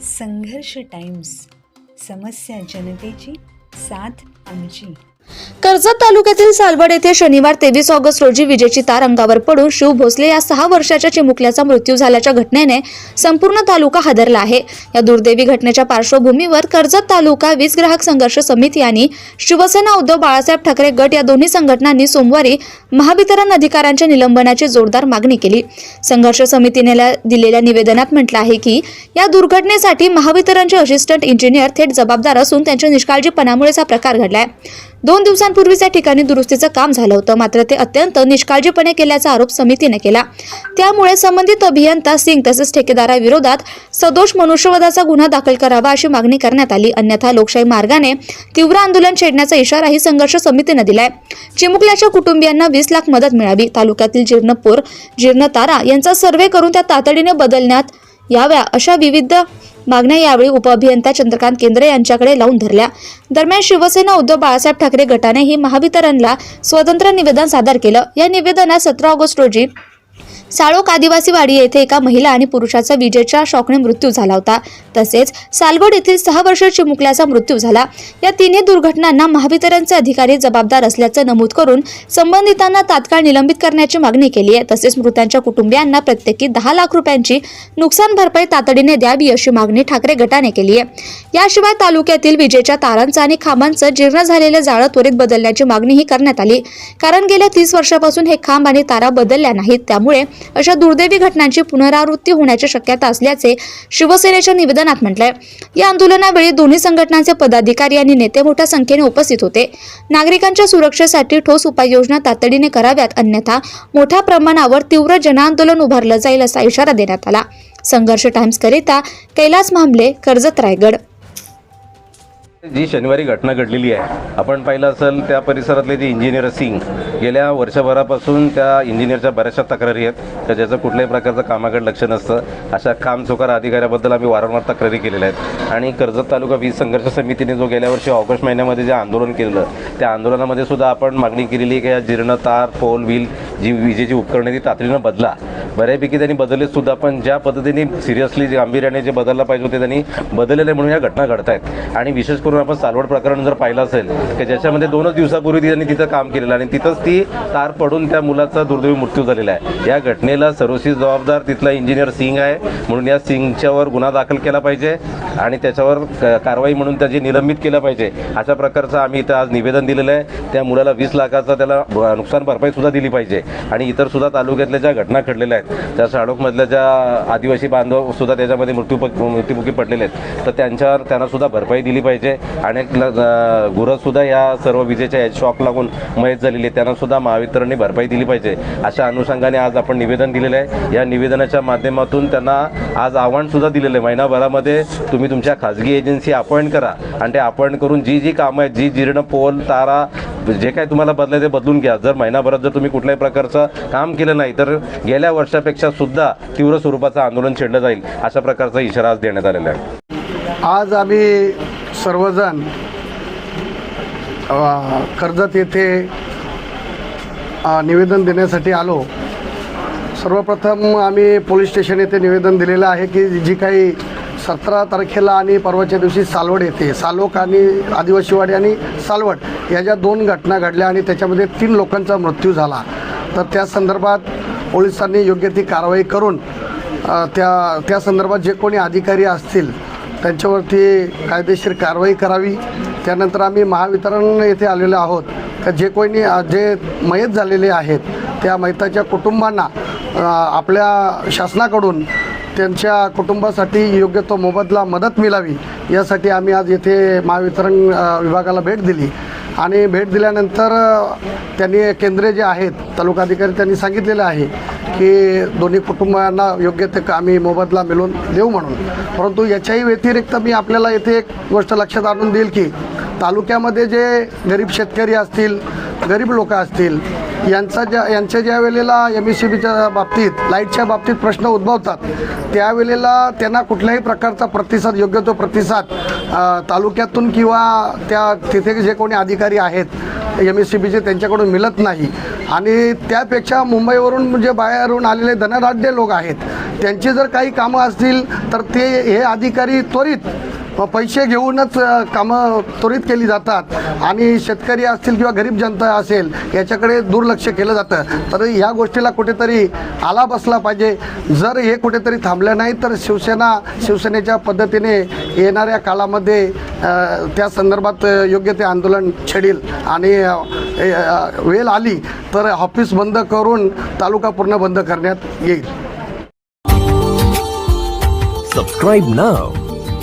संघर्ष टाइम्स समस्या जनतेची साथ आमची. कर्जत तालुक्यातील सालवड येथे शनिवार तेवीस ऑगस्ट रोजी विजेची तार अंगावर पडून शिव भोसले या सहा वर्षाच्या चिमुकल्याचा मृत्यू झाल्याच्या घटनेने संपूर्ण तालुका हादरला आहे. या दुर्दैवी घटनेच्या पार्श्वभूमीवर कर्जत तालुका वीज ग्राहक संघर्ष समिती आणि शिवसेना उद्धव बाळासाहेब ठाकरे गट या दोन्ही संघटनांनी सोमवारी महावितरण अधिकाऱ्यांच्या निलंबनाची जोरदार मागणी केली. संघर्ष समितीने दिलेल्या निवेदनात म्हटलं आहे की या दुर्घटनेसाठी महावितरणचे असिस्टंट इंजिनियर थेट जबाबदार असून त्यांच्या निष्काळजीपणामुळेच हा प्रकार घडलाय. दोन दिवसांपूर्वीच्या ठिकाणी दुरुस्तीचं काम झालं होतं. मात्र ते अत्यंत निष्काळजीपणे केल्याचा आरोप समितीने केला. त्यामुळे संबंधित अभियंता सिंग तसेच ठेकेदाराविरोधात सदोष मनुष्यवधाचा गुन्हा दाखल करावा अशी मागणी करण्यात आली. अन्यथा लोकशाही मार्गाने तीव्र आंदोलन छेडण्याचा इशाराही संघर्ष समितीने दिलाय. चिमुकल्याच्या कुटुंबियांना वीस लाख मदत मिळावी. तालुक्यातील जीर्णपूर जीर्णतारा यांचा सर्व्हे करून त्या तातडीने बदलण्यात याव्या अशा विविध मागण्या यावेळी उपअभियंता चंद्रकांत केंद्रे यांच्याकडे लावून धरल्या. दरम्यान शिवसेना उद्धव बाळासाहेब ठाकरे गटानेही महावितरणला स्वतंत्र निवेदन सादर केलं. या निवेदनात सतरा ऑगस्ट रोजी साळोक आदिवासी वाडी येथे एका महिला आणि पुरुषाचा विजेच्या शॉकने मृत्यू झाला होता. तसेच सालवड येथील सहा वर्ष चिमुकल्याचा मृत्यू झाला. या तिन्ही दुर्घटनांना महावितरणचे अधिकारी जबाबदार असल्याचं नमूद करून संबंधितांना तात्काळ निलंबित करण्याची मागणी केली आहे. तसेच मृतांच्या कुटुंबियांना प्रत्येकी दहा लाख रुपयांची नुकसान भरपाई तातडीने द्यावी अशी मागणी ठाकरे गटाने केली आहे. याशिवाय तालुक्यातील विजेच्या तारांचं आणि खांबांचं जीर्ण झालेलं जाळं त्वरित बदलण्याची मागणीही करण्यात आली. कारण गेल्या तीस वर्षापासून हे खांब आणि तारा बदलल्या नाहीत. त्यामुळे अशा दुर्दैवी घटनांची पुनरावृत्ती होण्याची शक्यता असल्याचे शिवसेनेच्या निवेदनात म्हटलंय. या आंदोलनावेळी दोन्ही संघटनांचे पदाधिकारी आणि नेते मोठ्या संख्येने उपस्थित होते. नागरिकांच्या सुरक्षेसाठी ठोस उपाययोजना तातडीने कराव्यात अन्यथा मोठ्या प्रमाणावर तीव्र जनआंदोलन उभारलं जाईल असा इशारा देण्यात आला. संघर्ष टाइम्स करिता कैलास मामले कर्जत रायगड. जी शनिवारी घटना घडलेली आहे आपण पाहिलं असेल त्या परिसरातले जे इंजिनियर सिंग गेल्या वर्षभरापासून त्या इंजिनियरच्या बऱ्याचशा तक्रारी आहेत. तर ज्याचं कुठल्याही प्रकारचं कामाकडे लक्ष नसतं. अशा काम चोकार अधिकाऱ्याबद्दल आम्ही वारंवार तक्रारी केलेल्या आहेत. आणि कर्जत तालुका वीज संघर्ष समितीने जो गेल्या वर्षी ऑगस्ट महिन्यामध्ये जे आंदोलन केलेलं त्या आंदोलनामध्ये सुद्धा आपण मागणी केलेली की या जीर्ण तार पोल व्हील जी विजेची उपकरणे ती तातडीनं बदला. बऱ्यापैकी त्यांनी बदलले सुद्धा पण ज्या पद्धतीने सिरियसली जे गांभीर्याने जे बदलला पाहिजे होते त्यांनी बदललेले म्हणून या घटना घडत आहेत आणि विशेष करून आपण सालवड प्रकरण जर पाहिलं असेल की ज्याच्यामध्ये दोनच दिवसापूर्वी त्यांनी तिथं काम केलेलं आणि तिथंच ती तार पडून त्या मुलाचा दुर्दैवी मृत्यू झालेला आहे. या घटनेला सर्वस्वी जबाबदार तिथला इंजिनियर सिंग आहे म्हणून या सिंगच्यावर गुन्हा दाखल केला पाहिजे आणि त्याच्यावर क- कारवाई म्हणून त्याची निलंबित केलं पाहिजे. अशा प्रकारचं आम्ही इथं आज निवेदन दिलेलं आहे. त्या मुलाला वीस लाखाचा त्याला नुकसान भरपाई सुद्धा दिली पाहिजे. आणि इतर सुद्धा तालुक्यातल्या ज्या घटना घडलेल्या आहेत त्या शाडोकमधल्या ज्या आदिवासी बांधव सुद्धा त्याच्यामध्ये मृत्यू मृत्युमुखी पडलेले आहेत तर त्यांच्यावर त्यांना सुद्धा भरपाई दिली पाहिजे. अनेक गुरंसुद्धा या सर्व विजेच्या शॉक लागून मयत झालेली आहे त्यांना सुद्धा महावितरणने भरपाई दिली पाहिजे. अशा अनुषंगाने आज आपण निवेदन दिलेलं आहे. या निवेदनाच्या माध्यमातून त्यांना आज आव्हान सुद्धा दिलेलं आहे. महिनाभरामध्ये तुम्ही तुमच्या खाजगी एजन्सी अपॉइंट करा आणि ते अपॉइंट करून जी जी कामं आहेत जी जीर्ण पोल तारा जे काय तुम्हाला बदलाय ते बदलून घ्या. जर महिनाभरात जर तुम्ही कुठल्याही प्रकारचं काम केलं नाही तर गेल्या वर्षापेक्षा सुद्धा तीव्र स्वरूपाचं आंदोलन छेडलं जाईल अशा प्रकारचा इशारा आज देण्यात आलेला आहे. आज आम्ही सर्वजण कर्जत येथे निवेदन देण्यासाठी आलो. सर्वप्रथम आम्ही पोलीस स्टेशन येथे निवेदन दिलेलं आहे की जी काही सतरा तारखेला आणि परवाच्या दिवशी सालवड येथे सालोक आणि आदिवासीवाडी आणि सालवड या ज्या दोन घटना घडल्या आणि त्याच्यामध्ये तीन लोकांचा मृत्यू झाला. तर त्या संदर्भात पोलिसांनी योग्य ती कारवाई करून त्या त्या संदर्भात जे कोणी अधिकारी असतील त्यांच्यावरती कायदेशीर कारवाई करावी. त्यानंतर आम्ही महावितरण येथे आलेलो आहोत. का जे कोणी जे मयत झालेले आहेत त्या मयताच्या कुटुंबांना आपल्या शासनाकडून त्यांच्या कुटुंबासाठी योग्य तो मोबदला मदत मिळावी यासाठी आम्ही आज येथे महावितरण विभागाला भेट दिली. आणि भेट दिल्यानंतर त्यांनी केंद्रे जे आहेत तालुकाधिकारी त्यांनी सांगितलेलं आहे की दोन्ही कुटुंबांना योग्य ते आम्ही मोबदला मिळवून देऊ म्हणून. परंतु याच्याही व्यतिरिक्त मी आपल्याला येथे एक गोष्ट लक्षात आणून देईल की तालुक्यामध्ये जे गरीब शेतकरी असतील गरीब लोक असतील यांचा ज्या यांच्या ज्या वेळेला एम एस सी बीच्या बाबतीत लाईटच्या बाबतीत प्रश्न उद्भवतात त्यावेळेला त्यांना कुठल्याही प्रकारचा प्रतिसाद योग्य तो प्रतिसाद तालुक्यातून किंवा त्या तिथे जे कोणी अधिकारी आहेत एम एस सी बीचे त्यांच्याकडून मिळत नाही. आणि त्यापेक्षा मुंबईवरून जे बाहेरून आलेले धनाढ्य लोक आहेत त्यांची जर काही कामं असतील तर ते हे अधिकारी त्वरित पैसे घेऊनच कामं त्वरित केली जातात. आणि शेतकरी असतील किंवा गरीब जनता असेल याच्याकडे दुर्लक्ष केलं जातं. तर ह्या गोष्टीला कुठेतरी आला बसला पाहिजे. जर हे कुठेतरी थांबलं नाही तर शिवसेना शिवसेनेच्या पद्धतीने येणाऱ्या काळामध्ये त्या संदर्भात योग्य ते आंदोलन छेडील. आणि वेळ आली तर ऑफिस बंद करून तालुका पूर्ण बंद करण्यात येईल. सबस्क्राईब नाव